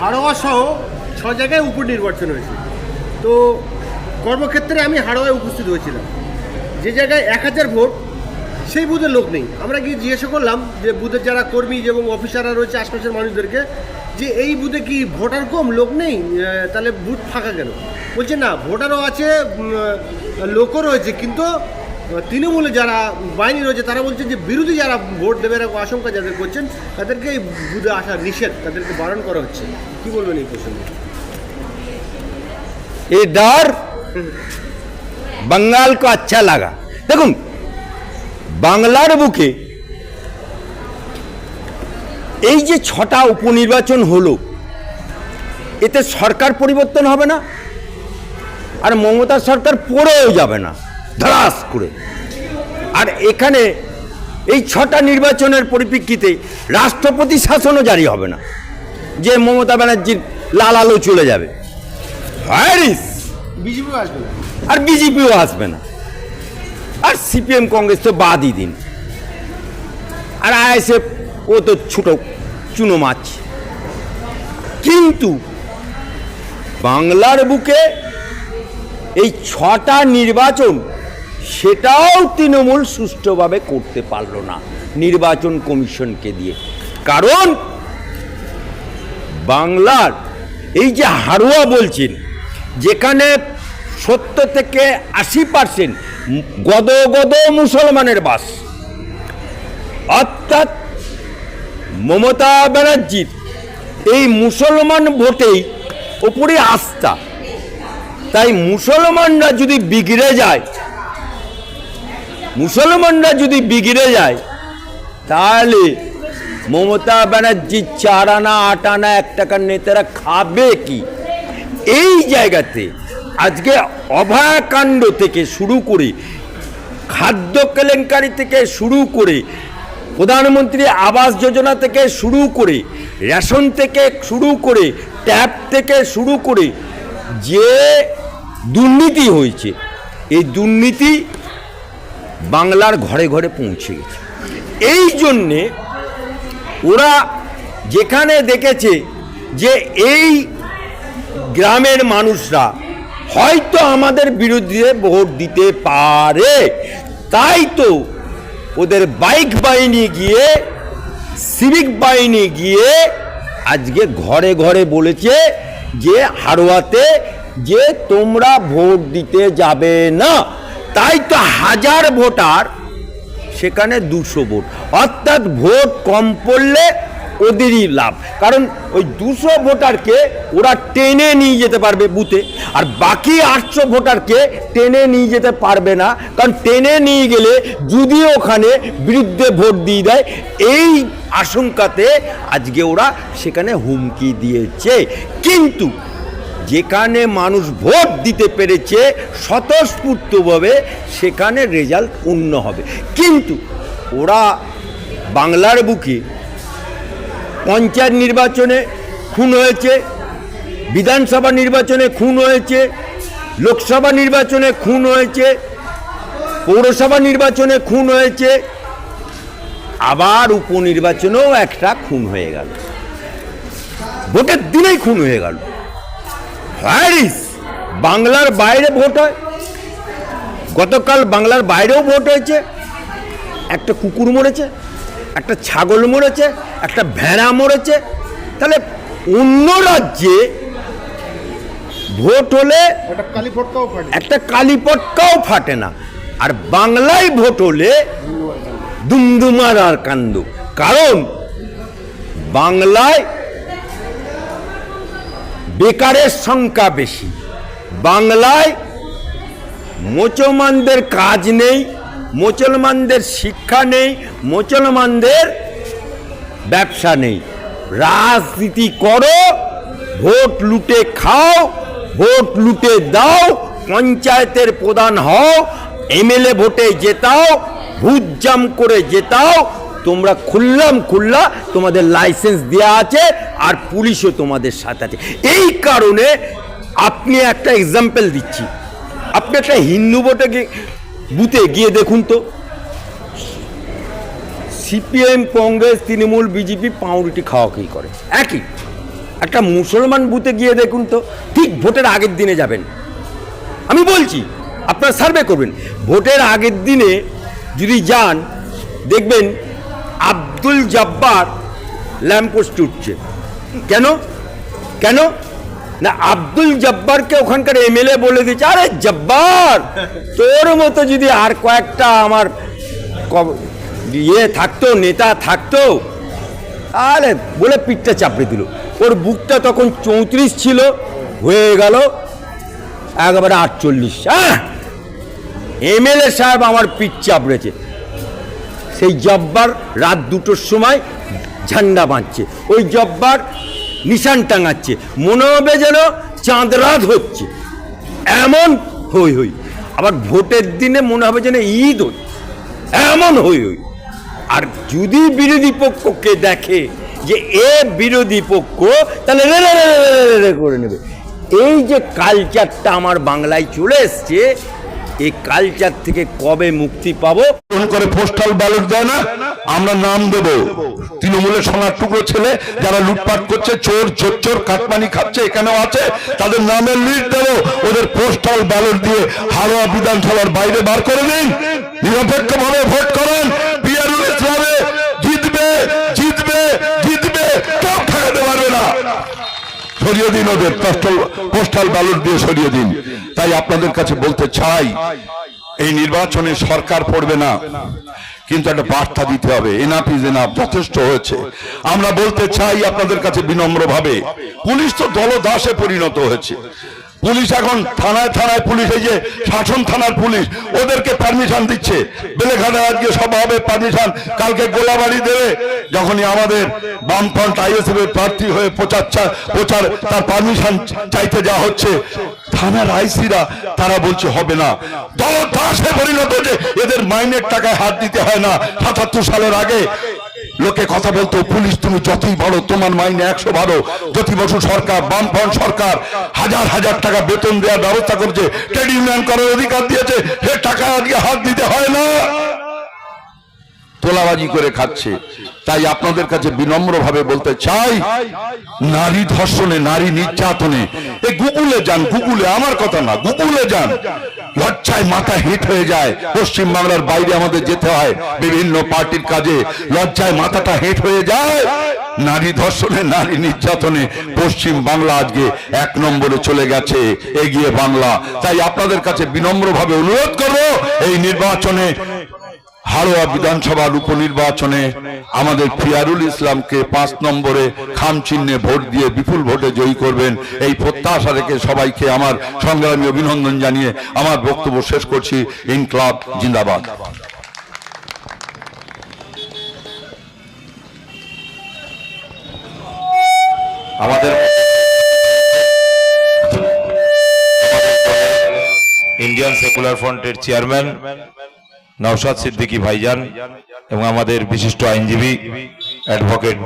হাড়োয়া সহ ছ জায়গায় উপনির্বাচন হয়েছে। তো কর্মক্ষেত্রে আমি হাড়োয়ায় উপস্থিত হয়েছিলাম। যে জায়গায় এক হাজার ভোট, সেই বুথে লোক নেই। আমরা গিয়ে জিজ্ঞাসা করলাম যে বুথের যারা কর্মী এবং অফিসাররা রয়েছে আশপাশের মানুষদেরকে যে এই বুথে কি ভোটার কম লোক নেই? তাহলে বুথ ফাঁকা কেন? বলছে, না, ভোটারও আছে লোকও রয়েছে, কিন্তু তৃণমূলে যারা বাহিনী রয়েছে তারা বলছে যে বিরোধী যারা ভোট দেবে এরকম আশঙ্কা যাদের করছেন তাদেরকে এই বুথে আসা নিষেধ তাদেরকে বারণ করা হচ্ছে কি বলবেন এই প্রসঙ্গে ये डर बंगाल को अच्छा लगा দেখুন বাংলার বুকে এই যে ছটা উপনির্বাচন হলো এতে সরকার পরিবর্তন হবে না আর মমতা সরকার পড়েও যাবে না ধরাস করে। আর এখানে এই ছটা নির্বাচনের পরিপ্রেক্ষিতে রাষ্ট্রপতি শাসনও জারি হবে না যে মমতা ব্যানার্জির লাল আলো চলে যাবে। হ্যারিস বিজেপিও আসবে না। আর বিজেপিও আসবে না। আর সিপিএম কংগ্রেস তো বাদই দিন। আর আইএসএফ ও তো ছোটো চুনো মাছ। কিন্তু বাংলার বুকে এই ছটা নির্বাচন সেটাও তৃণমূল সুষ্ঠুভাবে করতে পারল না নির্বাচন কমিশনকে দিয়ে। কারণ বাংলার এই যে হারুয়া বলছেন, যেখানে সত্তর থেকে আশি পার্সেন্ট গদ গদ মুসলমানের বাস, অর্থাৎ মমতা ব্যানার্জির এই মুসলমান ভোটেই ওপরে আস্থা। তাই মুসলমানরা যদি বিগড়ে যায় মুসলমানরা যদি বিগড়ে যায়, তাহলে মমতা ব্যানার্জির চার আনা আট আনা এক টাকার নেতারা খাবে কি? এই জায়গাতে আজকে অভয়াকাণ্ড থেকে শুরু করে, খাদ্য কেলেঙ্কারি থেকে শুরু করে, প্রধানমন্ত্রী আবাস যোজনা থেকে শুরু করে, রেশন থেকে শুরু করে, ট্যাপ থেকে শুরু করে যে দুর্নীতি হয়েছে, এই দুর্নীতি বাংলার ঘরে ঘরে পৌঁছে গেছে। এই জন্যে ওরা যেখানে দেখেছে যে এই গ্রামের মানুষরা হয়তো আমাদের বিরুদ্ধে ভোট দিতে পারে, তাই তো ওদের বাইক বাহিনী গিয়ে, সিভিক বাহিনী গিয়ে আজকে ঘরে ঘরে বলেছে যে হারোয়াতে যে তোমরা ভোট দিতে যাবে না। তাই তো হাজার ভোটার, সেখানে দুশো ভোট। অর্থাৎ ভোট কম পড়লে ওদেরই লাভ। কারণ ওই দুশো ভোটারকে ওরা টেনে নিয়ে যেতে পারবে বুথে, আর বাকি আটশো ভোটারকে টেনে নিয়ে যেতে পারবে না। কারণ টেনে নিয়ে গেলে যদি ওখানে বিরুদ্ধে ভোট দিয়ে দেয়, এই আশঙ্কাতে আজকে ওরা সেখানে হুমকি দিয়েছে। কিন্তু যেখানে মানুষ ভোট দিতে পেরেছে স্বতঃস্ফূর্তভাবে, সেখানে রেজাল্ট অন্য হবে। কিন্তু ওরা বাংলার বুকে পঞ্চায়েত নির্বাচনে খুন হয়েছে, বিধানসভা নির্বাচনে খুন হয়েছে, লোকসভা নির্বাচনে খুন হয়েছে, পৌরসভা নির্বাচনে খুন হয়েছে, আবার উপনির্বাচনেও একটা খুন হয়ে গেল। ভোটের দিনেই খুন হয়ে গেল। হ্যারিস বাংলার বাইরে ভোট হয়। গতকাল বাংলার বাইরেও ভোট হয়েছে। একটা কুকুর মরেছে একটা ছাগল মরেছে একটা ভেড়া মরেছে। তাহলে অন্য রাজ্যে ভোট হলে একটা কালীপটকাও ফাটে। না। আর বাংলায় ভোট হলে দুমদুমার আর কান্দ। কারণ বাংলায় বেকারের সংখ্যা বেশি। বাংলায় মুসলমানদের কাজ নেই, মুসলমানদের শিক্ষা নেই, মুসলমানদের ব্যবসা নেই। রাজনীতি করো, ভোট লুটে খাও, ভোট লুটে দাও, পঞ্চায়েতের প্রধান হও, এমএলএ ভোটে জেতাও ভূত জাম করে জেতাও তোমরা খুললাম খুল্লা, তোমাদের লাইসেন্স দেওয়া আছে আর পুলিশও তোমাদের সাথে আছে। এই কারণে আপনি একটা এক্সাম্পল দিচ্ছি। আপনি একটা হিন্দু ভোটে বুথে গিয়ে দেখুন তো। সিপিএম, কংগ্রেস, তৃণমূল, বিজেপি পাউরুটি খাওয়া কি করে। একই। একটা মুসলমান বুথে গিয়ে দেখুন তো, ঠিক ভোটের আগের দিনে যাবেন। আমি বলছি, আপনারা সার্ভে করবেন। ভোটের আগের দিনে যদি যান, দেখবেন আব্দুল জব্বার ল্যাম্পোস্ট উঠছে। কেন? কেন? না, আব্দুল জব্বারকে ওখানকার এমএলএ বলে দিয়েছে, আরে জব্বার, তোর মতো যদি আর কয়েকটা আমার ইয়ে থাকতো, নেতা থাকতো, আরে বলে পিঠটা চাপড়ে দিল। ওর বুকটা তখন চৌত্রিশ ছিল, হয়ে গেল একেবারে আটচল্লিশ। হ্যাঁ এমএলএ সাহেব আমার পিঠ চাপড়েছে। সেই জব্বার রাত দুটোর সময় ঝান্ডা বাঁধছে ওই জব্বার নিশান টাঙাচ্ছে মনে হবে যেন চাঁদ রাত হচ্ছে এমন হই হই আবার ভোটের দিনে মনে হবে যেন ঈদ হচ্ছে এমন হই হই আর যদি বিরোধী পক্ষকে দেখে যে এ বিরোধী পক্ষ তাহলে করে নেবে এই যে কালচারটা আমার বাংলায় চলে এসছে এই কালচার থেকে কবে মুক্তি পাবো? করে পোস্টাল ব্যালট দেয় না, আমরা নাম দেব। তৃণমূলের সোনার টুকরো ছেলে যারা লুটপাট করছে, চোর চোর চোর কাটমানি খাচ্ছে, এখানেও আছে, তাদের নামের লিস্ট দেব। ওদের পোস্টাল ব্যালট দিয়ে হারোয়া বিধানসভার বাইরে বার করে দিন। নিরপেক্ষ ভাবে ভোট করেন। সরিয়ে দিন ওদের। পোস্টাল ব্যালট দিয়ে সরিয়ে দিন। তাই আপনাদের কাছে বলতে চাই, এই নির্বাচনে সরকার পড়বে না। কিন্তু একটা বার্তা দিতে হবে। এনাফ ইজ এনাফ যথেষ্ট হয়েছে। আমরা বলতে চাই আপনাদের কাছে বিনম্র ভাবে পুলিশ তো দলদাসে পরিণত হয়েছে। পুলিশ এখন থানায় থানায় পুলিশ, এই যে শাসন থানার পুলিশ, ওদেরকে পারমিশন দিচ্ছে। বেলেঘাটে আজকে সভা হবে পারমিশন কালকে গোলাবাড়ি দেবে। যখনই আমাদের বামফ্রন্ট আইএসএফ এর প্রার্থী হয়ে প্রচার প্রচার, তার পারমিশন চাইতে যাওয়া হচ্ছে, থানার আইসিরা, তারা বলছে হবে না। দল দাসে পরিণত যে এদের মাইনের টাকায় হাত দিতে হয়। না। সাতাত্তর সালের আগে লোকে কথা বলতো, পুলিশ তুমি যতই বড়, তোমার মাইনে একশো বারো। জ্যোতি বসু সরকার বামফ্রন্ট সরকার, হাজার হাজার টাকা বেতন দেওয়ার ব্যবস্থা করছে, ট্রেড ইউনিয়ন করার অধিকার দিয়েছে, সে টাকা আজকে হাত দিতে হয় না। তোলাবাজি করে খাচ্ছে। তাই আপনাদের কাছে বিনম্র ভাবে বলতে চাই, নারী ধর্ষণে, নারী নির্যাতনে এই গুগলে যান, গুগলে, আমার কথা না, গুগলে যান। লজ্জায় মাথা হিট হয়ে যায়। পশ্চিম বাংলার বাইরে আমাদের যেতে হয়, বিভিন্ন পার্টির কাজে। লজ্জায় মাথাটা হেট হয়ে যায়। নারী ধর্ষণে, নারী নির্যাতনে পশ্চিম বাংলা আজকে এক নম্বরে চলে গেছে, এগিয়ে বাংলা। তাই আপনাদের কাছে বিনম্রভাবে অনুরোধ করব, এই নির্বাচনে হাড়োয়া বিধানসভার উপনির্বাচনে আমাদের ফিয়ারুল ইসলামকে পাঁচ নম্বরে খাম চিহ্নে ভোট দিয়ে বিপুল ভোটে জয়ী করবেন। এই প্রত্যাশা রেখে সবাইকে আমার সংগ্রামী অভিনন্দন জানিয়ে আমার বক্তব্য শেষ করছি। ইনকলাব জিন্দাবাদ। আমাদের ইন্ডিয়ান সেকুলার ফ্রন্টের চেয়ারম্যান নওশাদ সিদ্দিকী ভাইজান এবং আমাদের বিশিষ্ট আইনজীবী অ্যাডভোকেট